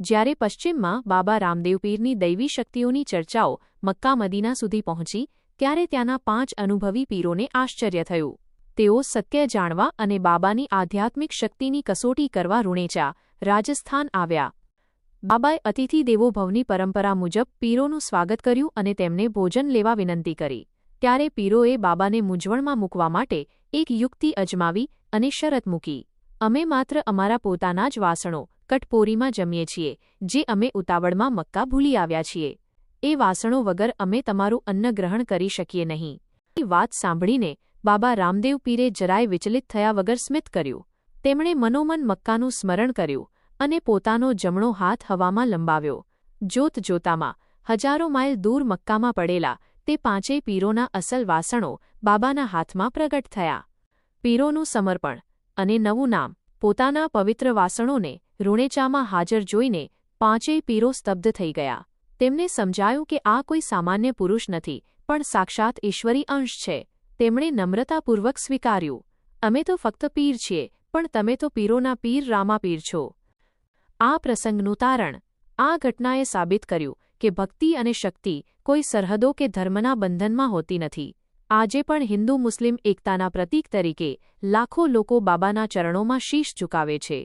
જ્યારે પશ્ચિમમાં બાબા રામદેવ પીરની દૈવી શક્તિઓની ચર્ચાઓ મક્કા મદીના સુધી પહોંચી, ત્યારે ત્યાંના પાંચ અનુભવી પીરોને આશ્ચર્ય થયું. તેઓ સત્ય જાણવા અને બાબાની આધ્યાત્મિક શક્તિની કસોટી કરવા રૂણેચા રાજસ્થાન આવ્યા. બાબાએ અતિથિ દેવો ભવની પરંપરા મુજબ પીરોનું સ્વાગત કર્યું અને તેમને ભોજન લેવા વિનંતી કરી. ત્યારે પીરોએ બાબાને મૂંઝવણમાં મૂકવા માટે એક યુક્તિ અજમાવી અને શરત મૂકી. અમે માત્ર અમારા પોતાના જ વાસણો કટપોરીમાં જમીએ છીએ, જે અમે ઉતાવળમાં મક્કા ભૂલી આવ્યા છીએ. એ વાસણો વગર અમે તમારું અન્ન ગ્રહણ કરી શકીએ નહીં. એ વાત સાંભળીને બાબા રામદેવ પીરે જરાય વિચલિત થયા વગર સ્મિત કર્યું. તેમણે મનોમન મક્કાનું સ્મરણ કર્યું અને પોતાનો જમણો હાથ હવામાં લંબાવ્યો. જોત જોતામાં હજારો માઇલ દૂર મક્કામાં પડેલા તે પાંચેય પીરોના અસલ વાસણો બાબાના હાથમાં પ્રગટ થયા. પીરોનું સમર્પણ અને નવું નામ પોતાના પવિત્ર વાસણોને રૂણેચામાં હાજર જોઈને પાંચેય પીરો સ્તબ્ધ થઈ ગયા. તેમને સમજાયું કે આ કોઈ સામાન્ય પુરુષ નથી, પણ સાક્ષાત ઈશ્વરી અંશ છે. તેમણે નમ્રતાપૂર્વક સ્વીકાર્યું. અમે તો ફક્ત પીર છીએ, પણ તમે તો પીરોના પીર રામા પીર છો. આ પ્રસંગનું તારણ. આ ઘટનાએ સાબિત કર્યું કે ભક્તિ અને શક્તિ કોઈ સરહદો કે ધર્મના બંધનમાં હોતી નથી. આજે પણ હિન્દુ મુસ્લિમ એકતાના પ્રતીક તરીકે લાખો લોકો બાબાના ચરણોમાં શીશ ઝુકાવે છે.